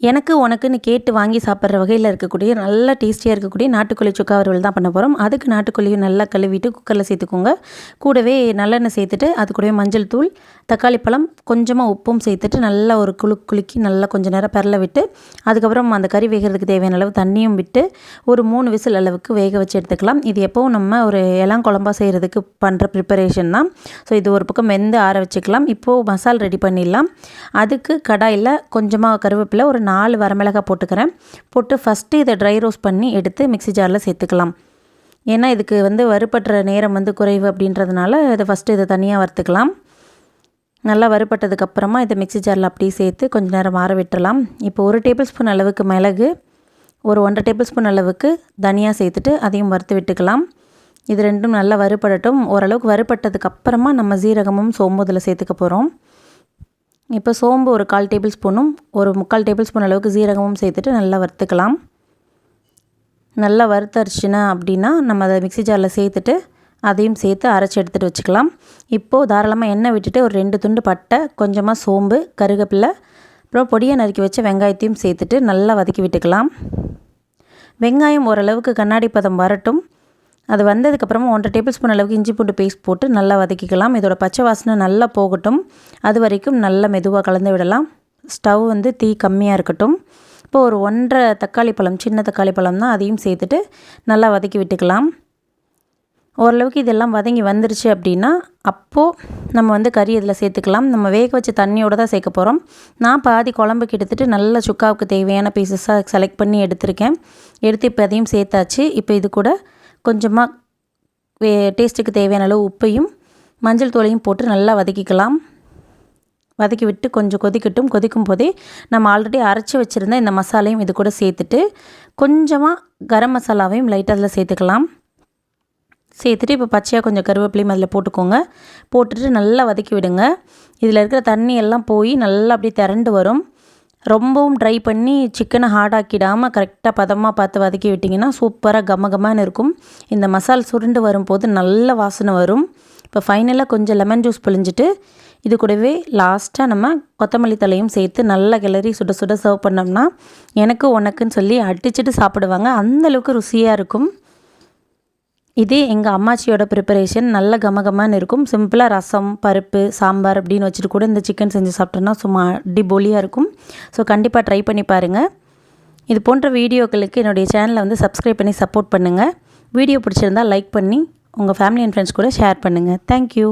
எனக்கு உனக்குன்னு கேட்டு வாங்கி சாப்பிட்ற வகையில் இருக்கக்கூடிய நல்ல டேஸ்டியாக இருக்கக்கூடிய நாட்டுக்கோழி சுக்கா வறுவல் தான் பண்ண போகிறோம் அதுக்கு நாட்டுக்கோழியும் நல்லா கழுவிட்டு குக்கரில் சேர்த்துக்கோங்க. கூடவே நல்லெண்ணெய் சேர்த்துட்டு அது கூடவே மஞ்சள் தூள் தக்காளி பழம் கொஞ்சமாக உப்பும் சேர்த்துட்டு நல்லா ஒரு குழு குலுக்கி நல்லா கொஞ்சம் நேரம் பெரல விட்டு அதுக்கப்புறம் அந்த கறி வேகிறதுக்கு தேவையான அளவு தண்ணியும் விட்டு ஒரு மூணு விசில் அளவுக்கு வேக வச்சு எடுத்துக்கலாம். இது எப்போவும் நம்ம ஒரு இளம் குழம்பா செய்கிறதுக்கு பண்ணுற ப்ரிப்பரேஷன் தான். ஸோ இது ஒரு பக்கம் வெந்து ஆற வச்சுக்கலாம். இப்போது மசால் ரெடி பண்ணிடலாம். அதுக்கு கடாயில் கொஞ்சமாக கருவேப்பிலை ஒரு நாலு வரமிளகாய் போட்டுக்கிறேன். போட்டு ஃபஸ்ட்டு இதை ட்ரை ரோஸ்ட் பண்ணி எடுத்து மிக்ஸி ஜாரில் சேர்த்துக்கலாம். ஏன்னா இதுக்கு வந்து வறுபட்டுற நேரம் வந்து குறைவு அப்படின்றதுனால இதை ஃபஸ்ட்டு இதை தனியாக வறுத்துக்கலாம். நல்லா வறுபட்டதுக்கப்புறமா இதை மிக்ஸி ஜாரில் அப்படியே சேர்த்து கொஞ்சம் நேரம் மாற விட்டுடலாம் இப்போ ஒரு டேபிள் ஸ்பூன் அளவுக்கு மிளகு ஒரு ஒன்றரை டேபிள் ஸ்பூன் அளவுக்கு தனியாக சேர்த்துட்டு அதையும் வறுத்து விட்டுக்கலாம். இது ரெண்டும் நல்லா வறுபடட்டும். ஓரளவுக்கு வறுபட்டதுக்கப்புறமா நம்ம ஜீரகமும் சோம்பு இதில் சேர்த்துக்க போகிறோம் இப்போ சோம்பு ஒரு கால் டேபிள் ஸ்பூனும் ஒரு முக்கால் டேபிள் ஸ்பூன் அளவுக்கு ஜீரகமும் சேர்த்துட்டு நல்லா வறுத்துக்கலாம். நல்லா வறுத்தரிச்சுனா அப்படின்னா நம்ம அதை மிக்ஸி ஜாரில் சேர்த்துட்டு அதையும் சேர்த்து அரைச்சி எடுத்துகிட்டு வச்சுக்கலாம். இப்போது தாராளமாக எண்ணெய் விட்டுட்டு ஒரு ரெண்டு துண்டு பட்டை கொஞ்சமாக சோம்பு கருகப்பில்லை அப்புறம் பொடியை நறுக்கி வச்ச வெங்காயத்தையும் சேர்த்துட்டு நல்லா வதக்கி விட்டுக்கலாம். வெங்காயம் ஓரளவுக்கு கண்ணாடி பதம் வரட்டும். அது வந்ததுக்கப்புறமா ஒன்றரை டேபிள் ஸ்பூன் அளவுக்கு இஞ்சி பூண்டு பேஸ்ட் போட்டு நல்லா வதக்கிக்கலாம். இதோட பச்சை வாசனை நல்லா போகட்டும். அது வரைக்கும் நல்லா மெதுவாக கலந்து விடலாம். ஸ்டவ் வந்து தீ கம்மியாக இருக்கட்டும். இப்போ ஒரு ஒன்றரை தக்காளி பழம் சின்ன தக்காளி பழம் தான் அதையும் சேர்த்துட்டு நல்லா வதக்கி விட்டுக்கலாம். ஓரளவுக்கு இதெல்லாம் வதங்கி வந்துருச்சு அப்படின்னா அப்போது நம்ம வந்து கறி இதில் சேர்த்துக்கலாம். நம்ம வேக வச்ச தண்ணியோடு தான் சேர்க்க போகிறோம் நான் பாதி குழம்பு எடுத்துகிட்டு நல்ல சுக்காவுக்கு தேவையான பீசஸாக செலக்ட் பண்ணி எடுத்திருக்கேன். எடுத்து இப்போ அதையும் சேர்த்தாச்சு. இப்போ இது கூட கொஞ்சமாக வே டேஸ்ட்டுக்கு தேவையான அளவு உப்பையும் மஞ்சள் தூளையும் போட்டு நல்லா வதக்கிக்கலாம். வதக்கி விட்டு கொஞ்சம் கொதிக்கட்டும். கொதிக்கும் போதே நம்ம ஆல்ரெடி அரைச்சி வச்சுருந்த இந்த மசாலையும் இது கூட சேர்த்துட்டு கொஞ்சமாக கரம் மசாலாவையும் லைட்டாக அதில் சேர்த்துக்கலாம். சேர்த்துட்டு இப்போ பச்சையாக கொஞ்சம் கருவேப்பிலையும் அதில் போட்டுக்கோங்க. போட்டுட்டு நல்லா வதக்கி விடுங்க. இதில் இருக்கிற தண்ணி எல்லாம் போய் நல்லா அப்படியே திரண்டு வரும். ரொம்பவும் ட்ரை பண்ணி சிக்கனை ஹார்டாக்கிடாமல் கரெக்டாக பதமாக பார்த்து வதக்கி விட்டிங்கன்னா சூப்பராக கம கமான்னு இருக்கும். இந்த மசால் சுருண்டு வரும்போது நல்ல வாசனை வரும். இப்போ ஃபைனலாக கொஞ்சம் லெமன் ஜூஸ் பிழிஞ்சிட்டு இது கூடவே லாஸ்ட்டாக நம்ம கொத்தமல்லி தலையும் சேர்த்து நல்லா கிளறி சுட சுட சர்வ் பண்ணோம்னா எனக்கு உனக்குன்னு சொல்லி அடிச்சுட்டு சாப்பிடுவாங்க. அந்தளவுக்கு ருசியாக இருக்கும். இது எங்கள் அம்மாச்சியோட ப்ரிப்பரேஷன் நல்ல கமகமான்னு இருக்கும் சிம்பிளாக ரசம் பருப்பு சாம்பார் அப்படின்னு வச்சுட்டு கூட இந்த சிக்கன் செஞ்சு சாப்பிட்டோன்னா சும்மா அடிபொலியாக இருக்கும். ஸோ கண்டிப்பாக ட்ரை பண்ணி பாருங்கள் இது போன்ற வீடியோக்களுக்கு என்னுடைய சேனலை வந்து சப்ஸ்கிரைப் பண்ணி சப்போர்ட் பண்ணுங்கள் வீடியோ பிடிச்சிருந்தால் லைக் பண்ணி உங்கள் ஃபேமிலி அண்ட் ஃப்ரெண்ட்ஸ் கூட ஷேர் பண்ணுங்கள் தேங்க்யூ